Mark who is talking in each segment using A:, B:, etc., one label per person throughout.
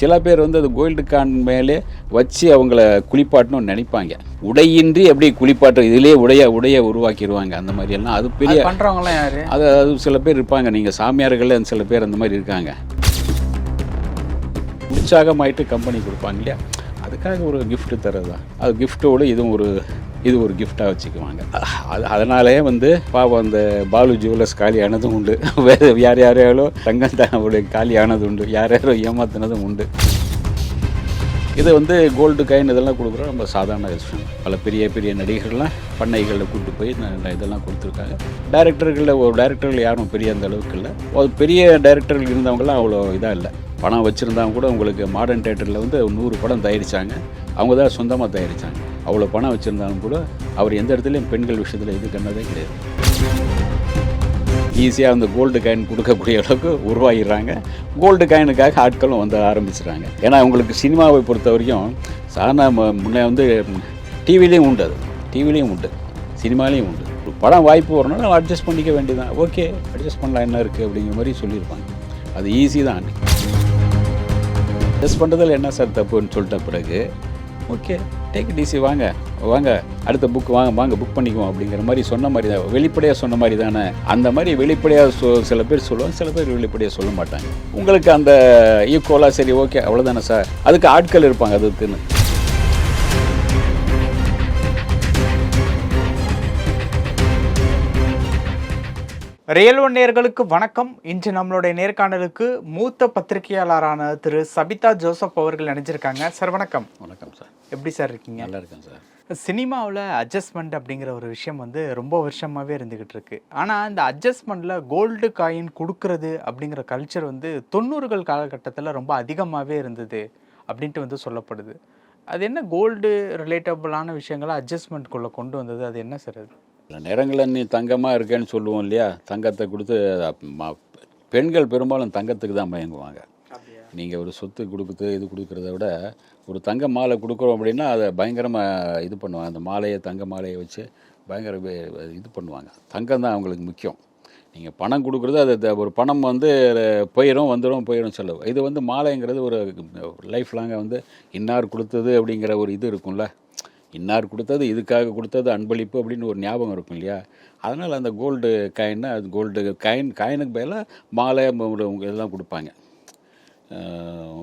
A: சில பேர் வந்து அது கோல்டு கான் மேலே வச்சு அவங்கள குளிப்பாட்டணும்னு நினைப்பாங்க. உடையின்றி எப்படி குளிப்பாட்டு இதிலே உடைய உடைய உருவாக்கிடுவாங்க அந்த மாதிரி எல்லாம் அது பெரிய
B: அது பண்றவங்கலாம் யாரு?
A: அது அது சில பேர் இருப்பாங்க. நீங்கள் சாமியார்கள் சில பேர் அந்த மாதிரி இருக்காங்க. உற்சாகமாயிட்டு கம்பெனி கொடுப்பாங்க இல்லையா? அதுக்காக ஒரு gift தர்றது தான் அது கிஃப்ட்டோடு இதுவும் ஒரு இது ஒரு கிஃப்டாக வச்சுக்குவாங்க. அது அதனாலே வந்து பாவம் அந்த பாலு ஜுவல்லர்ஸ் காலியானதும் உண்டு. வேறு யார் யாரையாலோ தங்கம் தானுடைய காலியானது உண்டு. யார் யாரோ ஏமாத்தினதும் உண்டு. இது வந்து கோல்டு காயின் இதெல்லாம் கொடுக்குறோம். நம்ம சாதாரண விஷயம் பல பெரிய பெரிய நடிகர்கள்லாம் பண்ணைகளில் கூட்டு போய் இதெல்லாம் கொடுத்துருக்காங்க. டைரக்டர்களில் ஒரு டைரக்டர்கள் யாரும் பெரிய அந்த அளவுக்கு இல்லை. ஒரு பெரிய டைரக்டர்கள் இருந்தவங்களாம் அவ்வளோ இதாக இல்லை. பணம் வச்சுருந்தாங்க கூட உங்களுக்கு மாடர்ன் தேட்டரில் வந்து நூறு படம் தயாரித்தாங்க அவங்க தான் சொந்தமாக தயாரித்தாங்க அவ்வளோ பணம் வச்சுருந்தாலும் கூட அவர் எந்த இடத்துலையும் பெண்கள் விஷயத்தில் இது கண்டதே கிடையாது. ஈஸியாக அந்த கோல்டு காயின் கொடுக்கக்கூடிய அளவுக்கு உருவாகிடுறாங்க. கோல்டு காயினுக்காக ஆட்களும் வந்து ஆரம்பிச்சிடுறாங்க. ஏன்னா அவங்களுக்கு சினிமாவை பொறுத்த வரைக்கும் சாதாரண ம- வந்து டிவிலையும் உண்டு அது. டிவிலையும் உண்டு. சினிமாலையும் உண்டு. ஒரு படம் வாய்ப்பு வரணும்னா அட்ஜஸ்ட் பண்ணிக்க வேண்டியதான் ஓகே அட்ஜஸ்ட் பண்ணலாம். என்ன இருக்குது அப்படிங்கிற மாதிரி சொல்லியிருப்பாங்க. அது ஈஸி தான். டெஸ்ட் பண்ணுறதில் என்ன சார் தப்புன்னு சொல்லிட்ட பிறகு ஓகே டேக் டிசி வாங்க வாங்க அடுத்த புக் வாங்க வாங்க புக் பண்ணிக்குவோம். அப்படிங்கிற மாதிரி சொன்ன மாதிரி தான் வெளிப்படையாக சொன்ன மாதிரி தானே. அந்த மாதிரி வெளிப்படையாக சொ சில பேர் சொல்லுவாங்க சில பேர் வெளிப்படையாக சொல்ல மாட்டாங்க. உங்களுக்கு அந்த ஈக்குவலாக சரி ஓகே அவ்வளோதானே சார். அதுக்கு ஆட்கள் இருப்பாங்க அதுக்குன்னு.
B: ரியல் ஒன் நேயர்களுக்கு வணக்கம். இன்று நம்மளுடைய நேர்காணலுக்கு மூத்த பத்திரிகையாளரான திரு சபிதா ஜோசப் அவர்கள் நினைச்சிருக்காங்க சார் வணக்கம்.
A: வணக்கம் சார்.
B: எப்படி சார் இருக்கீங்க?
A: நல்லா இருக்கேன் சார்.
B: சினிமாவில் அட்ஜஸ்ட்மெண்ட் அப்படிங்கிற ஒரு விஷயம் வந்து ரொம்ப வருஷமாகவே இருந்துக்கிட்டு இருக்கு. ஆனால் இந்த அட்ஜஸ்ட்மெண்ட்டில் கோல்டு காயின் கொடுக்கறது அப்படிங்கிற கல்ச்சர் வந்து தொண்ணூறுகள் காலகட்டத்தில் ரொம்ப அதிகமாகவே இருந்தது அப்படின்ட்டு வந்து சொல்லப்படுது. அது என்ன கோல்டு ரிலேட்டபிளான விஷயங்களை அட்ஜஸ்ட்மெண்ட்குள்ளே கொண்டு வந்தது? அது என்ன சார் அது?
A: சில நேரங்களில் நீ தங்கமாக இருக்கேன்னு சொல்லுவோம் இல்லையா? தங்கத்தை கொடுத்து பெண்கள் பெரும்பாலும் தங்கத்துக்கு தான் மயங்குவாங்க. நீங்கள் ஒரு சொத்து கொடுக்குறது இது கொடுக்குறத விட ஒரு தங்க மாலை கொடுக்குறோம் அப்படின்னா அதை பயங்கரமாக இது பண்ணுவாங்க. அந்த மாலையை தங்க மாலையை வச்சு பயங்கர இது பண்ணுவாங்க. தங்கம் தான் அவங்களுக்கு முக்கியம். நீங்கள் பணம் கொடுக்குறது அது ஒரு பணம் வந்து போயிடும் வந்துடும் போயிடும் செலவு. இது வந்து மாலைங்கிறது ஒரு லைஃப் லாங்காக வந்து இன்னார் கொடுத்தது அப்படிங்கிற ஒரு இது இருக்கும்ல? இன்னார் கொடுத்தது இதுக்காக கொடுத்தது அன்பளிப்பு அப்படின்னு ஒரு ஞாபகம் இருக்கும் இல்லையா? அதனால் அந்த கோல்டு காயின்னா அது கோல்டு காயின் காயினுக்கு பதிலாக மாலை இதெல்லாம் கொடுப்பாங்க.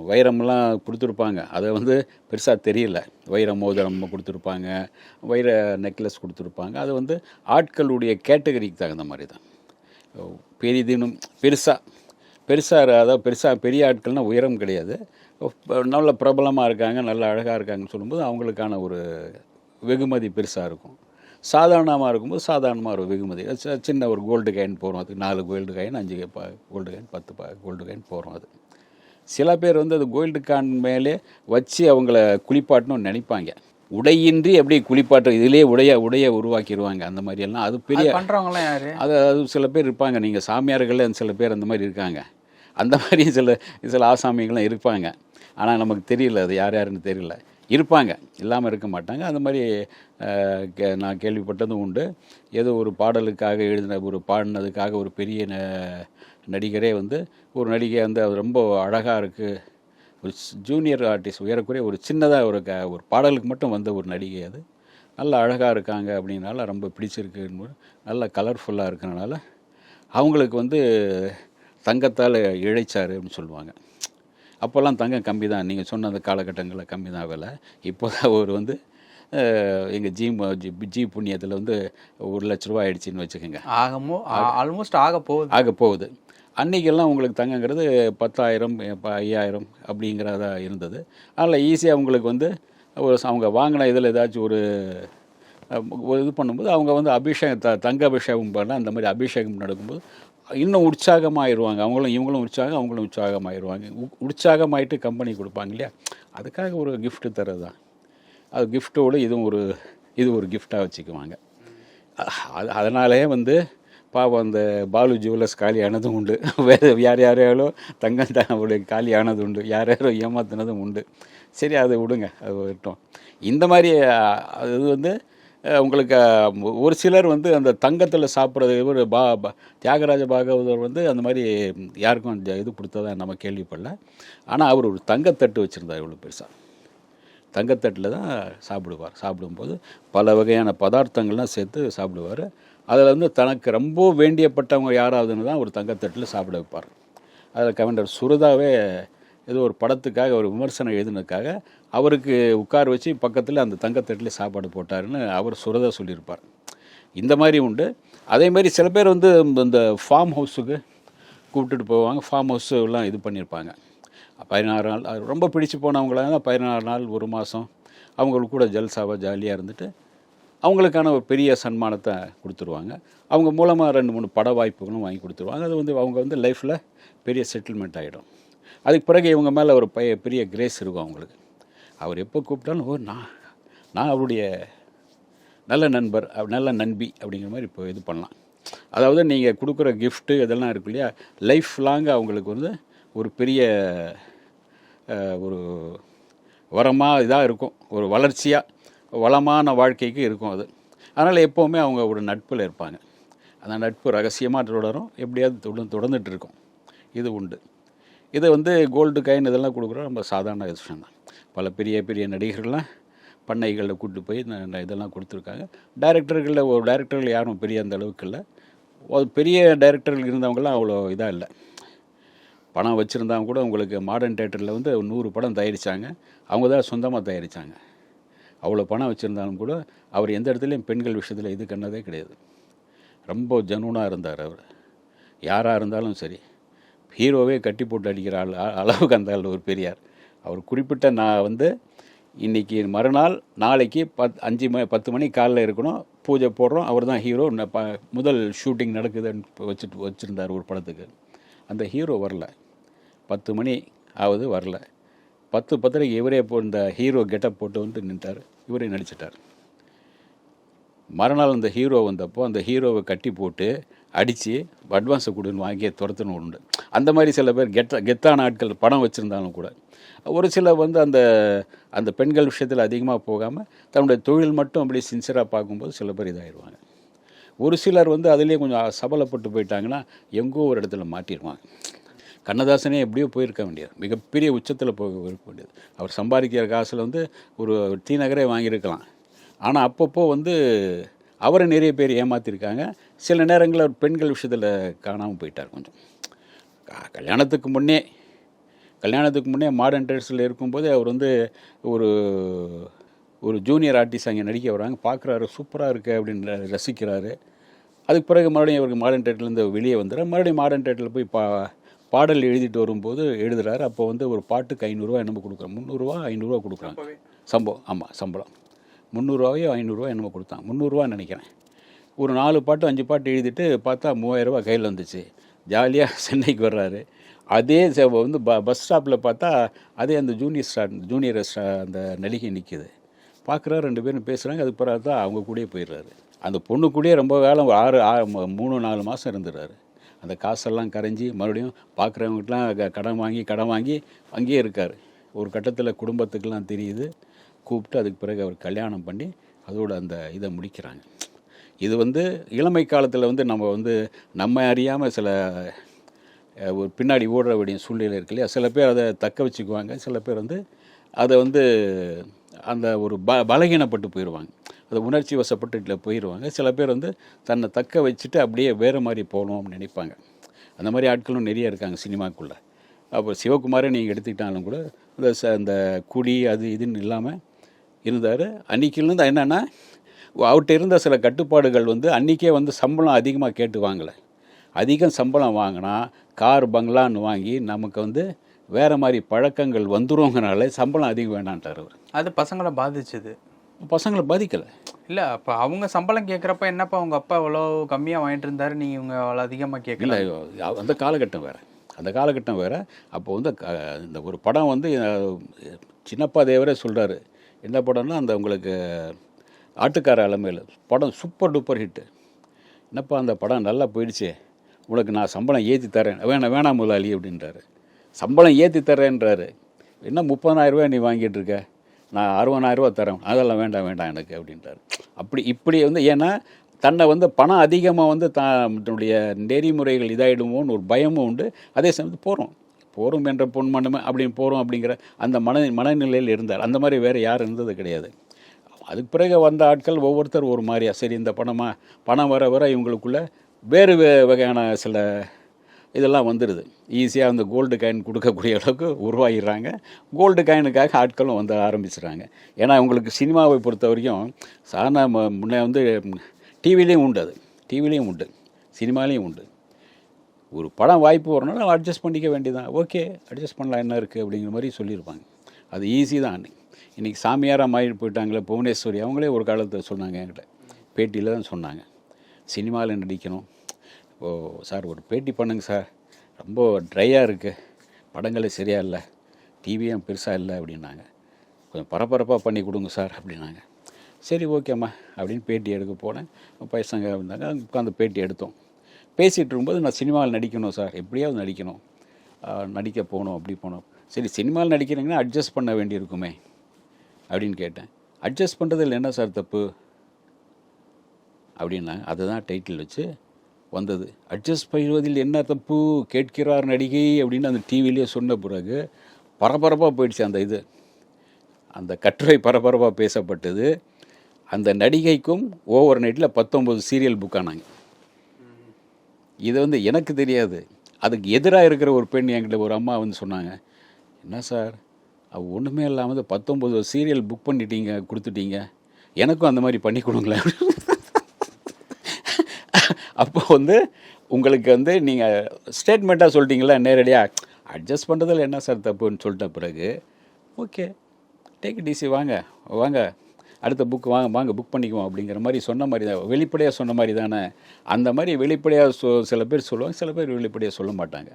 A: வைரம்லாம் கொடுத்துருப்பாங்க. அதை வந்து பெருசாக தெரியல. வைர மோதிரம் கொடுத்துருப்பாங்க. வைர நெக்லஸ் கொடுத்துருப்பாங்க. அது வந்து ஆட்களுடைய கேட்டகரிக்கு தகுந்த மாதிரி தான். பெரிதினும் பெருசாக பெருசாக அதாவது பெருசாக பெரிய ஆட்கள்னால் உயரம் கிடையாது. நல்ல பிரபலமாக இருக்காங்க நல்ல அழகாக இருக்காங்கன்னு சொல்லும்போது அவங்களுக்கான ஒரு வெகுமதி பெருசாக இருக்கும். சாதாரணமாக இருக்கும்போது சாதாரணமாக ஒரு வெகுமதி. சின்ன ஒரு கோல்டு காயின் போகிறோம் அதுக்கு நாலு கோல்டு காயின் அஞ்சு கோல்டு காயின் பத்து கோல்டு காயின் போகிறோம் அது. சில பேர் வந்து அது கோல்டு கான் மேலே வச்சு அவங்கள குளிப்பாட்டணும்னு நினைப்பாங்க. உடையின்றி எப்படி குளிப்பாட்டு இதிலே உடைய உடைய உருவாக்கிடுவாங்க அந்த மாதிரி எல்லாம் அது பெரிய
B: அது பண்றவங்கலாம் யாரு?
A: அது அது சில பேர் இருப்பாங்க. நீங்கள் சாமியார்களே சில பேர் அந்த மாதிரி இருக்காங்க. அந்த மாதிரி சில சில ஆசாமிகளும் இருப்பாங்க. ஆனால் நமக்கு தெரியல அது யார் யாருன்னு தெரியல. இருப்பாங்க. இல்லாமல் இருக்க மாட்டாங்க. அந்த மாதிரி கே- நான் கேள்விப்பட்டதும் உண்டு. ஏதோ ஒரு பாடலுக்காக எழுதின ஒரு பாடினதுக்காக ஒரு பெரிய ந- நடிகரே வந்து ஒரு நடிகை வந்து அது ரொம்ப அழகாக இருக்குது ஒரு ஜூனியர் ஆர்டிஸ்ட் உயரக்குறைய ஒரு சின்னதாக ஒரு க ஒரு பாடலுக்கு மட்டும் வந்த ஒரு நடிகை அது. நல்ல அழகாக இருக்காங்க அப்படின்னால ரொம்ப பிடிச்சிருக்குன்னு நல்ல கலர்ஃபுல்லாக இருக்கிறனால அவங்களுக்கு வந்து தங்கத்தால் இழைச்சாரு அப்படின்னு சொல்லுவாங்க. அப்போல்லாம் தங்கம் கம்மி தான் நீங்கள் சொன்ன அந்த காலகட்டங்களில் கம்மி தான் விலை. இப்போ தான் ஒரு வந்து எங்கள் ஜி ஜி ஜி புண்ணியத்தில் வந்து ஒரு லட்ச ரூபா ஆயிடுச்சின்னு வச்சுக்கோங்க.
B: ஆகமோ ஆல்மோஸ்ட் ஆக போகுது.
A: ஆக போகுது. அன்றைக்கெல்லாம் உங்களுக்கு தங்கங்கிறது பத்தாயிரம் ஐயாயிரம் அப்படிங்கிறதா இருந்தது. அதில் ஈஸியாக உங்களுக்கு வந்து ஒரு அவங்க வாங்கின இதில் ஏதாச்சும் ஒரு இது பண்ணும்போது அவங்க வந்து அபிஷேகம் த தங்க அபிஷேகம் பண்ண அந்த மாதிரி அபிஷேகம் நடக்கும்போது இன்னும் உற்சாகமாகிடுவாங்க அவங்களும் இவங்களும் உற்சாகம் அவங்களும் உற்சாகமாயிருவாங்க. உற்சாகமாயிட்டு கம்பெனி கொடுப்பாங்க இல்லையா? அதுக்காக ஒரு கிஃப்ட்டு தர்றது தான் அது கிஃப்ட்டோடு இதுவும் ஒரு இது ஒரு கிஃப்டாக வச்சுக்குவாங்க. அது அதனாலே வந்து பாவம் அந்த பாலு ஜுவல்லர்ஸ் காலியானதும் உண்டு. வேறு யார் யாரையாலோ தங்கம் அவருடைய காலியானது உண்டு. யார் யாரோ ஏமாத்தினதும் உண்டு. சரி அதை விடுங்க. அது விட்டோம் இந்த மாதிரி அது வந்து உங்களுக்கு ஒரு சிலர் வந்து அந்த தங்கத்தில் சாப்பிட்றது இவர் பா தியாகராஜ பாகவதர் வந்து அந்த மாதிரி யாருக்கும் அந்த இது கொடுத்ததா நம்ம கேள்விப்படல. ஆனால் அவர் ஒரு தங்கத்தட்டு வச்சுருந்தார் இவ்வளோ பெருசாக தங்கத்தட்டில் தான் சாப்பிடுவார். சாப்பிடும்போது பல வகையான பதார்த்தங்கள்லாம் சேர்த்து சாப்பிடுவார். அதில் வந்து தனக்கு ரொம்ப வேண்டியப்பட்டவங்க யாராவதுன்னு தான் ஒரு தங்கத்தட்டில் சாப்பிட வைப்பார். அதில் கவிஞர் சுரதாவே ஏதோ ஒரு படத்துக்காக ஒரு விமர்சனம் எழுதினதுக்காக அவருக்கு உட்கார வச்சு பக்கத்தில் அந்த தங்கத்தட்டில் சாப்பாடு போட்டாருன்னு அவர் சுரதா சொல்லியிருப்பார். இந்த மாதிரி உண்டு. அதே மாதிரி சில பேர் வந்து இந்த ஃபார்ம் ஹவுஸுக்கு கூப்பிட்டுட்டு போவாங்க. ஃபார்ம் ஹவுஸ் எல்லாம் இது பண்ணியிருப்பாங்க. பதினாறு நாள் அது ரொம்ப பிடிச்சு போனவங்களாக பதினாறு நாள் ஒரு மாதம் அவங்களுக்கு கூட ஜல்சாவாக ஜாலியாக இருந்துட்டு அவங்களுக்கான ஒரு பெரிய சன்மானத்தை கொடுத்துருவாங்க. அவங்க மூலமாக ரெண்டு மூணு பட வாய்ப்புகளும் வாங்கி கொடுத்துருவாங்க. அது வந்து அவங்க வந்து லைஃப்பில் பெரிய செட்டில்மெண்ட் ஆகிடும் அதுக்கு பிறகு இவங்க மேலே ஒரு பய பெரிய கிரேஸ் இருக்கும் அவங்களுக்கு. அவர் எப்போ கூப்பிட்டாலும் ஓ நான் நான் அவருடைய நல்ல நண்பர் நல்ல நண்பி அப்படிங்கிற மாதிரி இப்போ இது பண்ணலாம். அதாவது நீங்கள் கொடுக்குற கிஃப்ட்டு இதெல்லாம் இருக்கு இல்லையா லைஃப் லாங் அவங்களுக்கு வந்து ஒரு பெரிய ஒரு வரமாக இதாக இருக்கும். ஒரு வளர்ச்சியாக வளமான வாழ்க்கைக்கு இருக்கும் அது. அதனால் எப்போவுமே அவங்க ஒரு நட்பில் இருப்பாங்க. அந்த நட்பு ரகசியமாக தொடரும் எப்படியாவது தொடர்ந்து தொடர்ந்துட்டு இருக்கும். இது உண்டு. இதை வந்து கோல்டு காயின் இதெல்லாம் கொடுக்குறோம் ரொம்ப சாதாரண விஷயம் தான். பல பெரிய பெரிய நடிகர்கள்லாம் பண்ணைகளில் கூட்டு போய் இந்த இதெல்லாம் கொடுத்துருக்காங்க. டைரக்டர்களில் ஒரு டைரக்டர்கள் யாரும் பெரிய அந்த அளவுக்கு இல்லை. ஒரு பெரிய டைரக்டர்கள் இருந்தவங்களாம் அவ்வளோ இதாக இல்லை. பணம் வச்சுருந்தவங்க கூட உங்களுக்கு மாடர்ன் தேட்டரில் வந்து நூறு படம் தயாரித்தாங்க அவங்க தான் சொந்தமாக தயாரித்தாங்க அவ்வளோ பணம் வச்சுருந்தாலும் கூட அவர் எந்த இடத்துலையும் பெண்கள் விஷயத்தில் இது கண்ணதே கிடையாது. ரொம்ப ஜனூனாக இருந்தார் அவர். யாராக இருந்தாலும் சரி. ஹீரோவே கட்டி போட்டு அடிக்கிற ஆள் அளவுக்கு அந்த ஆள் ஒரு பெரியார். அவர் குறிப்பிட்ட நான் வந்து இன்றைக்கி மறுநாள் நாளைக்கு பத் அஞ்சு மணி பத்து மணி காலைல இருக்கணும். பூஜை போடுறோம். அவர் தான் ஹீரோ. ப முதல் ஷூட்டிங் நடக்குதுன்னு வச்சுட்டு வச்சுருந்தார் ஒரு படத்துக்கு. அந்த ஹீரோ வரல. பத்து மணி ஆகுது வரல. பத்து பத்தரைக்கு இவரே போ இந்த ஹீரோ கெட்டப் போட்டு வந்து நின்றார் இவரே நடிச்சிட்டார். மறுநாள் அந்த ஹீரோ வந்தப்போ அந்த ஹீரோவை கட்டி போட்டு அடித்து அட்வான்ஸை கொடுன்னு வாங்கி துரத்துன்னு உண்டு. அந்த மாதிரி சில பேர் கெட்ட கெத்தான ஆட்கள் பணம் வச்சுருந்தாலும் கூட. ஒரு சில வந்து அந்த அந்த பெண்கள் விஷயத்தில் அதிகமாக போகாமல் தன்னுடைய தொழில் மட்டும் அப்படியே சின்சியராக பார்க்கும்போது சில பேர் இதாகிடுவாங்க ஒரு சிலர் வந்து அதுலேயே கொஞ்சம் சபலப்பட்டு போயிட்டாங்கன்னா எங்கோ ஒரு இடத்துல மாட்டிடுவாங்க கண்ணதாசனே எப்படியோ போயிருக்க வேண்டியது. மிகப்பெரிய உச்சத்தில் போக இருக்க வேண்டியது. அவர் சம்பாதிக்கிற காசில் வந்து ஒரு டி நகரே வாங்கியிருக்கலாம். ஆனால் அப்பப்போ வந்து அவரை நிறைய பேர் ஏமாற்றிருக்காங்க சில நேரங்களில் அவர் பெண்கள் விஷயத்தில் காணாமல் போயிட்டார் கொஞ்சம். கல்யாணத்துக்கு முன்னே கல்யாணத்துக்கு முன்னே மாடர்ன் ட்ரெஸ்ஸில் இருக்கும்போது அவர் வந்து ஒரு ஒரு ஜூனியர் ஆர்டிஸ்ட் அங்கே நடிக்க வராங்க. பார்க்குறாரு சூப்பராக இருக்கு அப்படின்னு ரசிக்கிறாரு. அதுக்கு பிறகு மறுபடியும் அவருக்கு மாடர்ன் தேட்டர்லேருந்து வெளியே வந்துடுறாரு. மறுபடியும் மாடர்ன் தேட்டரில் போய் பா பாடல் எழுதிட்டு வரும்போது எழுதுறாரு. அப்போ வந்து ஒரு பாட்டுக்கு ஐநூறுரூவா என்னமோ கொடுக்குறோம் முந்நூறுரூவா ஐநூறுரூவா கொடுக்குறாங்க. சம்பளம் ஆமாம் சம்பளம். முந்நூறுரூவாயோ ஐநூறுரூவா என்னமோ கொடுத்தான் முந்நூறுரூவா நினைக்கிறேன். ஒரு நாலு பாட்டு அஞ்சு பாட்டு எழுதிட்டு பார்த்தா மூவாயிரரூபா கையில் வந்துச்சு. ஜாலியாக சென்னைக்கு வர்றாரு. அதே ச- வந்து ப பஸ் ஸ்டாப்பில் பார்த்தா அதே அந்த ஜூனியர் ஸ்டா ஜூனியர் ஸ்டா அந்த நடிகை நிற்கிது பார்க்குறா ரெண்டு பேரும் பேசுகிறாங்க அதுக்கு பிறகு தான் அவங்க கூடயே போயிடுறாரு. அந்த பொண்ணு கூடயே ரொம்ப காலம் ஆறு ஆறு மூணு நாலு மாதம் இருந்துடுறாரு. அந்த காசெல்லாம் கரைஞ்சி மறுபடியும் பார்க்குறவங்கட்டலாம் கடன் வாங்கி கடன் வாங்கி அங்கேயே இருக்கார். ஒரு கட்டத்தில் குடும்பத்துக்கெல்லாம் தெரியுது. கூப்பிட்டு அதுக்கு பிறகு அவர் கல்யாணம் பண்ணி அதோட அந்த இதை முடிக்கிறாங்க. இது வந்து இளமை காலத்தில் வந்து நம்ம வந்து நம்ம அறியாமல் சில ஒரு பின்னாடி ஓடுற வேண்டிய சூழ்நிலை இருக்கு இல்லையா? சில பேர் அதை தக்க வச்சுக்குவாங்க. சில பேர் வந்து அதை வந்து அந்த ஒரு ப பலகீனப்பட்டு போயிடுவாங்க அது உணர்ச்சி வசப்பட்டு இதில் போயிடுவாங்க சில பேர் வந்து தன்னை தக்க வச்சுட்டு அப்படியே வேறு மாதிரி போகணும்னு நினைப்பாங்க. அந்த மாதிரி ஆட்களும் நிறைய இருக்காங்க சினிமாக்குள்ளே. அப்போ சிவகுமாரை நீங்கள் எடுத்துக்கிட்டாலும் கூட இந்த ச அந்த குடி அது இதுன்னு இல்லாமல் இருந்தார். அன்றைக்கிலேருந்து என்னென்னா அவர்கிட்ட இருந்த சில கட்டுப்பாடுகள் வந்து அன்றைக்கே வந்து சம்பளம் அதிகமாக கேட்டு வாங்கலை. அதிகம் சம்பளம் வாங்கினா கார் பங்களான்னு வாங்கி நமக்கு வந்து வேறு மாதிரி பழக்கங்கள் வந்துருங்கிறனால சம்பளம் அதிகம் வேணான்ட்டார் அவர்.
B: அது பசங்களை பாதிச்சுது.
A: பசங்களை பாதிக்கலை.
B: இல்லை அப்போ அவங்க சம்பளம் கேட்குறப்ப என்னப்பா உங்கள் அப்பா இவ்வளோ கம்மியாக வாங்கிட்டு இருந்தாரு நீ இவங்க அவ்வளோ அதிகமாக கேட்கல
A: இல்லை அந்த காலகட்டம் வேறு. அந்த காலகட்டம் வேறு. அப்போ வந்து இந்த ஒரு படம் வந்து சின்னப்பா தேவரே சொல்கிறாரு என்ன படம்னா அந்த உங்களுக்கு ஆட்டுக்கார அலமையில் படம் சூப்பர் டூப்பர் ஹிட்டு என்னப்பா அந்த படம் நல்லா போயிடுச்சே. உனக்கு நான் சம்பளம் ஏற்றி தரேன். வேணாம் வேணாம் முதலாளி அப்படின்றாரு. சம்பளம் ஏற்றி தரேன்றாரு. என்ன முப்பதாயிரம் நீ வாங்கிட்டு இருக்க? நான் அறுபதாயிரரூவா தரேன். அதெல்லாம் வேண்டாம் வேண்டாம் எனக்கு அப்படின்ட்டார் அப்படி இப்படி வந்து ஏன்னா தன்னை வந்து பணம் அதிகமாக வந்து தன்னுடைய நெறிமுறைகள் இதாகிடுமோன்னு ஒரு பயமும் உண்டு. அதே சமயத்து போகிறோம் போகிறோம் என்ற பொன் மனமே அப்படின்னு போகிறோம் அப்படிங்கிற அந்த மன மனநிலையில் இருந்தார். அந்த மாதிரி வேறு யாரும் இருந்தது கிடையாது. அதுக்கு பிறகு வந்த ஆட்கள் ஒவ்வொருத்தர் ஒரு மாதிரியா. சரி இந்த பணமாக பணம் வர வர இவங்களுக்குள்ள வேறு வகையான சில இதெல்லாம் வந்துடுது ஈஸியாக அந்த கோல்டு காயின் கொடுக்கக்கூடிய அளவுக்கு உருவாகிடுறாங்க. கோல்டு காயினுக்காக ஆட்களும் வந்து ஆரம்பிச்சிடுறாங்க ஏன்னா அவங்களுக்கு சினிமாவை பொறுத்த வரைக்கும் சாதாரண முன்னே வந்து டிவிலையும் உண்டு அது. டிவிலையும் உண்டு. சினிமாலேயும் உண்டு. ஒரு படம் வாய்ப்பு வரணும்னா அட்ஜஸ்ட் பண்ணிக்க வேண்டியதான் ஓகே அட்ஜஸ்ட் பண்ணலாம். என்ன இருக்குது அப்படிங்கிற மாதிரி சொல்லியிருப்பாங்க. அது ஈஸி தான் இன்றைக்கி சாமியாராக மாறிட்டு போயிட்டாங்களே புவனேஸ்வரி அவங்களே ஒரு காலத்தில் சொன்னாங்க என்கிட்ட. பேட்டியில் தான் சொன்னாங்க. சினிமாவில் நடிக்கணும். ஓ சார் ஒரு பேட்டி பண்ணுங்க சார். ரொம்ப ட்ரையாக இருக்குது படங்களே சரியாக இல்லை. டிவியும் பெருசாக இல்லை அப்படின்னாங்க. கொஞ்சம் பரபரப்பாக பண்ணி கொடுங்க சார் அப்படின்னாங்க. சரி ஓகேம்மா அப்படின்னு பேட்டி எடுக்க போனேன். பைசங்க இருந்தாங்க உட்காந்து பேட்டி எடுத்தோம். பேசிகிட்டு இருக்கும்போது நான் சினிமாவில் நடிக்கணும் சார். எப்படியாவது நடிக்கணும். நடிக்க போகணும் அப்படி போகணும். சரி சினிமாவில் நடிக்கிறீங்கன்னா அட்ஜஸ்ட் பண்ண வேண்டியிருக்குமே. அப்படின்னு கேட்டேன். அட்ஜஸ்ட் பண்ணுறதில் என்ன சார் தப்பு? அப்படின்னா அதுதான் டைட்டில் வச்சு வந்தது. அட்ஜஸ்ட் பண்ணுவதில் என்ன தப்பு? கேட்கிறார் நடிகை அப்படின்னு அந்த டிவிலேயே சொன்ன பிறகு பரபரப்பாக போயிடுச்சு அந்த இது. அந்த கட்டுரை பரபரப்பாக பேசப்பட்டது. அந்த நடிகைக்கும் ஓவர் நைட்டில் பத்தொம்பது சீரியல் புக் ஆனாங்க. இது வந்து எனக்கு தெரியாது. அதுக்கு எதிராக இருக்கிற ஒரு பெண் என்கிட்ட ஒரு அம்மா வந்து சொன்னாங்க என்ன சார்? ஒன்றுமே இல்லாமல் பத்தொம்பது சீரியல் புக் பண்ணிட்டீங்க கொடுத்துட்டீங்க. எனக்கும் அந்த மாதிரி பண்ணி கொடுங்களேன். அப்போ வந்து உங்களுக்கு வந்து நீங்கள் ஸ்டேட்மெண்ட்டாக சொல்லிட்டீங்களா நேரடியாக அட்ஜஸ்ட் பண்ணுறதுல என்ன சார் தப்புன்னு சொல்லிட்ட பிறகு ஓகே டேக் ஈஸி வாங்க வாங்க அடுத்த புக் வாங்க வாங்க புக் பண்ணிக்குவோம் அப்படிங்கிற மாதிரி சொன்ன மாதிரி தான் வெளிப்படையாக சொன்ன மாதிரி தானே. அந்த மாதிரி வெளிப்படையாக சொ சில பேர் சொல்லுவாங்க சில பேர் வெளிப்படையாக சொல்ல மாட்டாங்க.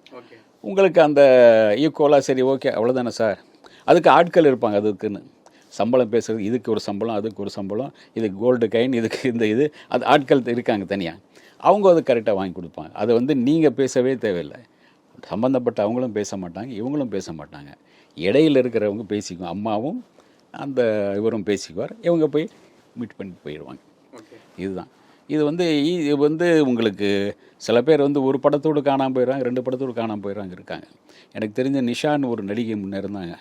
A: உங்களுக்கு அந்த ஈக்குவலாக சரி ஓகே அவ்வளோதானே சார் அதுக்கு ஆட்கள் இருப்பாங்க அதுக்குன்னு. சம்பளம் பேசுறது இதுக்கு ஒரு சம்பளம் அதுக்கு ஒரு சம்பளம் இதுக்கு கோல்டு கைன் இதுக்கு இந்த இது அது ஆட்கள் இருக்காங்க தனியாக அவங்க அது கரெக்டாக வாங்கி கொடுப்பாங்க. அதை வந்து நீங்கள் பேசவே தேவையில்லை. சம்மந்தப்பட்ட அவங்களும் பேச மாட்டாங்க இவங்களும் பேச மாட்டாங்க. இடையில இருக்கிறவங்க பேசிக்குவோம் அம்மாவும் அந்த இவரும் பேசிக்குவார். இவங்க போய் மீட் பண்ணிட்டு போயிடுவாங்க. இதுதான். இது வந்து இது வந்து உங்களுக்கு சில பேர் வந்து ஒரு படத்தோடு காணாமல் போயிடுறாங்க ரெண்டு படத்தோடு காணாமல் போயிடுறாங்க இருக்காங்க. எனக்கு தெரிஞ்ச நிஷான்னு ஒரு நடிகை முன்னே இருந்தாங்க.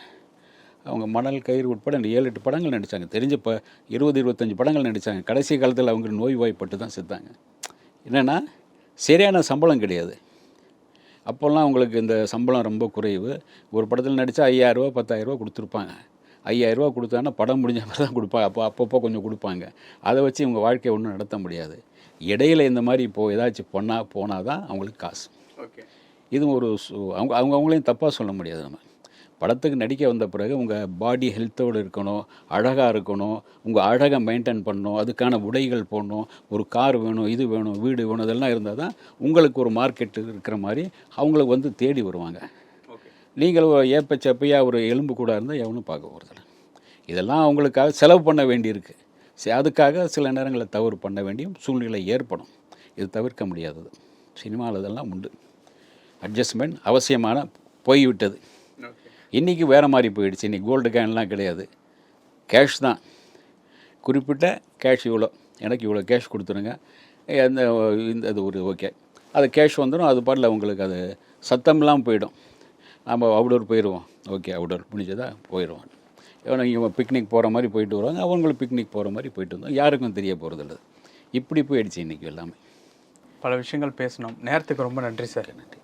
A: அவங்க மணல் கயிறு உட்பட ஏழு எட்டு படங்கள் நடித்தாங்க தெரிஞ்ச இப்போ இருபது இருபத்தஞ்சி படங்கள் நடித்தாங்க கடைசி காலத்தில் அவங்க நோய்வாய்ப்பட்டு தான் செத்தாங்க. என்னென்னா சரியான சம்பளம் கிடையாது. அப்போல்லாம் அவங்களுக்கு இந்த சம்பளம் ரொம்ப குறைவு. ஒரு படத்தில் நடித்தா ஐயாயிரரூவா பத்தாயிரரூவா கொடுத்துருப்பாங்க. ஐயாயிரரூவா கொடுத்தாங்கன்னா படம் முடிஞ்ச மாதிரி தான் கொடுப்பாங்க. அப்போ அப்பப்போ கொஞ்சம் கொடுப்பாங்க. அதை வச்சு இவங்க வாழ்க்கையை ஒன்றும் நடத்த முடியாது. இடையில இந்த மாதிரி இப்போது ஏதாச்சும் பொண்ணால் போனால் தான் அவங்களுக்கு காசு.
B: ஓகே.
A: இதுவும் ஒரு அவங்க அவங்க அவங்களையும் தப்பாக சொல்ல முடியாது நம்ம. படத்துக்கு நடிக்க வந்த பிறகு உங்கள் பாடி ஹெல்த்தோடு இருக்கணும் அழகாக இருக்கணும் உங்கள் அழகை மெயின்டைன் பண்ணணும் அதுக்கான உடைகள் போடணும் ஒரு கார் வேணும் இது வேணும் வீடு வேணும் இதெல்லாம் இருந்தால் தான் உங்களுக்கு ஒரு மார்க்கெட் இருக்கிற மாதிரி அவங்களுக்கு வந்து தேடி வருவாங்க. நீங்கள் ஒரு ஏப்ப செப்பையாக ஒரு எலும்பு கூட இருந்தால் எவனும் பார்க்க போகிறதில்ல இதெல்லாம் அவங்களுக்காக செலவு பண்ண வேண்டியிருக்கு. சரி அதுக்காக சில நேரங்களில் தவறு பண்ண வேண்டியும் சூழ்நிலை ஏற்படும். இது தவிர்க்க முடியாதது. சினிமாவில் இதெல்லாம் உண்டு. அட்ஜஸ்ட்மெண்ட் அவசியமான போய்விட்டது. இன்றைக்கி வேறு மாதிரி போயிடுச்சு. இன்றைக்கி கோல்டு கேன்லாம் கிடையாது. கேஷ் தான். குறிப்பிட்ட கேஷ் இவ்வளோ. எனக்கு இவ்வளோ கேஷ் கொடுத்துருங்க. அந்த இந்த அது ஒரு ஓகே அது கேஷ் வந்துடும் அது பாட்டில் உங்களுக்கு அது சத்தம்லாம் போயிடும். நம்ம அவுடோர் போயிடுவோம் ஓகே அவுடோர் முடிஞ்சதா? போயிடுவோம் இவன் இவங்க பிக்னிக் போகிற மாதிரி போயிட்டு வருவாங்க. அவங்களும் பிக்னிக் போகிற மாதிரி போயிட்டு வந்தோம் யாருக்கும் தெரிய போகிறதில்ல இப்படி போயிடுச்சு இன்றைக்கி எல்லாமே.
B: பல விஷயங்கள் பேசணும் நேரத்துக்கு ரொம்ப நன்றி சார்
A: நன்றி.